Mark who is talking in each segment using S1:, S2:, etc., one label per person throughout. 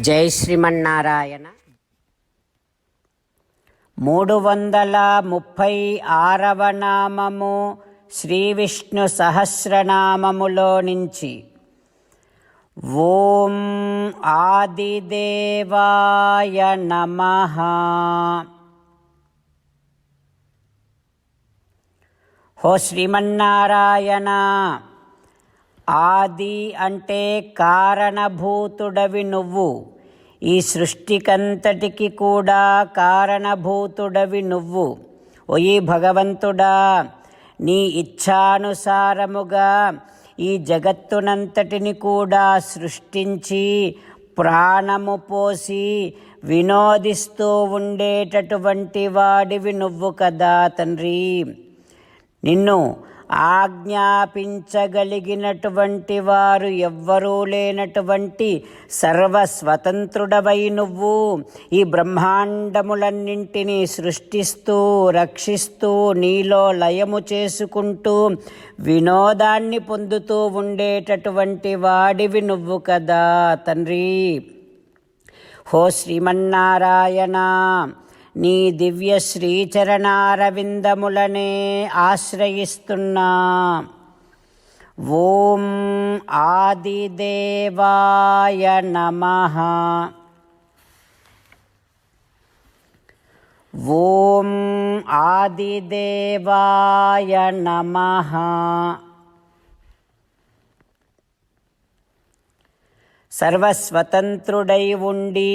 S1: జై శ్రీమన్నారాయణ. మూడు వందల ముప్పై ఆరవ నామము శ్రీ విష్ణు సహస్రనామములో నుంచి. ఓం ఆదిదేవాయ నమ. హో శ్రీమన్నారాయణ. ఆది అంటే కారణభూతుడవి నువ్వు. ఈ సృష్టికంతటికి కూడా కారణభూతుడవి నువ్వు. ఓయి భగవంతుడా నీ ఇచ్ఛానుసారముగా ఈ జగత్తునంతటిని కూడా సృష్టించి ప్రాణము పోసి వినోదిస్తూ ఉండేటటువంటి వాడివి నువ్వు కదా తండ్రి. నిన్ను ఆజ్ఞాపించగలిగినటువంటి వారు ఎవ్వరూ లేనటువంటి సర్వస్వతంత్రుడవై నువ్వు ఈ బ్రహ్మాండములన్నింటినీ సృష్టిస్తూ రక్షిస్తూ నీలో లయము చేసుకుంటూ వినోదాన్ని పొందుతూ ఉండేటటువంటి వాడివి నువ్వు కదా తండ్రి. హో శ్రీమన్నారాయణ. నీ దివ్య శ్రీచరణారవిందములనే ఆశ్రయిస్తున్నా. ఓం ఆదిదేవాయ నమ. ఓం ఆదిదేవాయ నమ. సర్వస్వతంత్రుడై ఉండి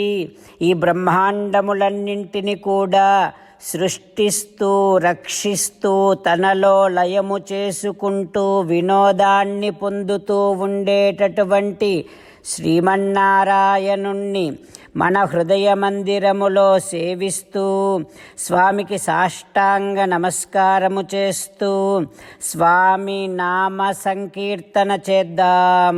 S1: ఈ బ్రహ్మాండములన్నింటిని కూడా సృష్టిస్తూ రక్షిస్తూ తనలో లయము చేసుకుంటూ వినోదాన్ని పొందుతూ ఉండేటటువంటి శ్రీమన్నారాయణుణ్ణి మన హృదయ మందిరములో సేవిస్తూ స్వామికి సాష్టాంగ నమస్కారము చేస్తూ స్వామి నామ సంకీర్తన చేద్దాం.